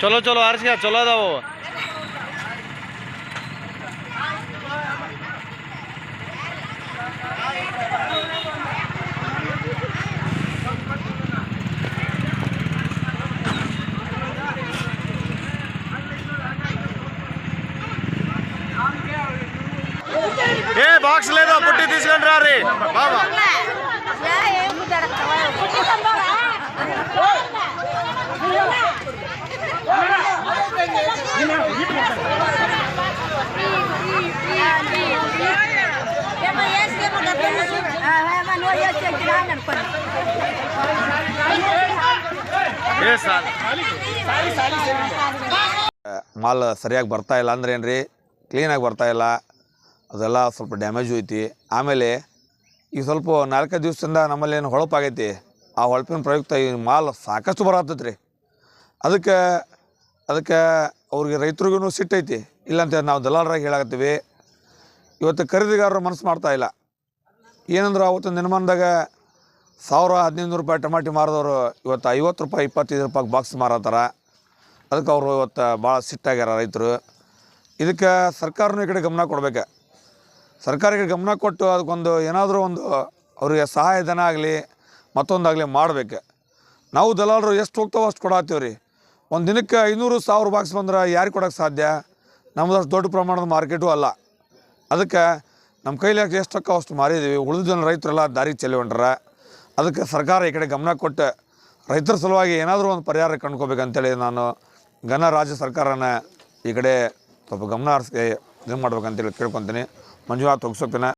চলো চলো আর চলো দাও বাবা ఏ బాక్స్ లేదా పుట్టి తీసుకొని రారి బాబా ఏ సార్ ಮಾಲ್ ಸರಿಯಾಗಿ ಬರ್ತಾ ಇಲ್ಲ ಅಂದ್ರೆ ಏನು ರೀ ಕ್ಲೀನಾಗಿ ಬರ್ತಾ ಇಲ್ಲ ಅದೆಲ್ಲ ಸ್ವಲ್ಪ ಡ್ಯಾಮೇಜ್ ಐತಿ ಆಮೇಲೆ ಈಗ ಸ್ವಲ್ಪ ನಾಲ್ಕೈದು ದಿವಸದಿಂದ ನಮ್ಮಲ್ಲಿ ಏನು ಹೊಳಪಾಗೈತಿ ಆ ಹೊಳಪಿನ ಪ್ರಯುಕ್ತ ಈ ಮಾಲ್ ಸಾಕಷ್ಟು ಬರತ್ತೈತೆ ರೀ ಅದಕ್ಕೆ ಅದಕ್ಕೆ ಅವ್ರಿಗೆ ರೈತರಿಗೂ ಸಿಟ್ಟೈತಿ ಇಲ್ಲಂತ ನಾವು ದಲಾಲರಾಗಿ ಹೇಳಾಕತ್ತೀವಿ. ಇವತ್ತು ಖರೀದಿಗಾರರು ಮನಸ್ಸು ಮಾಡ್ತಾ ಇಲ್ಲ. ಏನಂದ್ರೆ ಅವತ್ತು ನಿರ್ಮಾಣದಾಗ ಸಾವಿರ ಹದಿನೈದು ರೂಪಾಯಿ ಟಮಾಟಿ ಮಾರಿದವರು ಇವತ್ತು ಐವತ್ತು ರೂಪಾಯಿ, ಇಪ್ಪತ್ತೈದು ರೂಪಾಯಿ ಬಾಕ್ಸ್ ಮಾರತ್ತಾರ ಅದಕ್ಕೆ ಅವರು ಇವತ್ತು ಭಾಳ ಸಿಟ್ಟಾಗ್ಯಾರ ರೈತರು. ಇದಕ್ಕೆ ಸರ್ಕಾರನೂ ಈ ಕಡೆ ಗಮನ ಕೊಡ್ಬೇಕು. ಸರ್ಕಾರ ಈ ಕಡೆ ಗಮನ ಕೊಟ್ಟು ಅದಕ್ಕೊಂದು ಏನಾದರೂ ಒಂದು ಅವರಿಗೆ ಸಹಾಯಧನ ಆಗಲಿ, ಮತ್ತೊಂದಾಗಲಿ ಮಾಡಬೇಕು. ನಾವು ದಲಾಲರು ಎಷ್ಟು ಹೋಗ್ತಾವೋ ಅಷ್ಟು ಕೊಡತ್ತೀವಿ ರೀ ಒಂದು ದಿನಕ್ಕೆ ಐನೂರು ಸಾವಿರ ಬಾಕ್ಸ್ ಬಂದ್ರೆ ಯಾರಿಗೆ ಕೊಡೋಕ್ಕೆ ಸಾಧ್ಯ? ನಮ್ದು ಅಷ್ಟು ದೊಡ್ಡ ಪ್ರಮಾಣದ ಮಾರ್ಕೆಟು ಅಲ್ಲ. ಅದಕ್ಕೆ ನಮ್ಮ ಕೈಲಿ ಎಷ್ಟು ಅಕ್ಕ ಅಷ್ಟು ಮಾರಿದ್ದೀವಿ ಉಳಿದ ಜನ ರೈತರೆಲ್ಲ ದಾರಿ ಚೆಲ್ಲಿ ಹೊಂಟ್ರ ಅದಕ್ಕೆ ಸರ್ಕಾರ ಈ ಕಡೆ ಗಮನ ಕೊಟ್ಟು ರೈತರ ಸಲುವಾಗಿ ಏನಾದರೂ ಒಂದು ಪರಿಹಾರ ಕಂಡ್ಕೋಬೇಕಂತೇಳಿ ನಾನು ಘನ ರಾಜ್ಯ ಸರ್ಕಾರನ ಈ ಕಡೆ ಸ್ವಲ್ಪ ಗಮನ ಹರಿಸಿ ಇದು ಮಾಡ್ಬೇಕಂತೇಳಿ ಕೇಳ್ಕೊತೀನಿ. ಮಂಜುನಾಥ್ ಹೋಗ್ಸೋಕ್ತಿನ.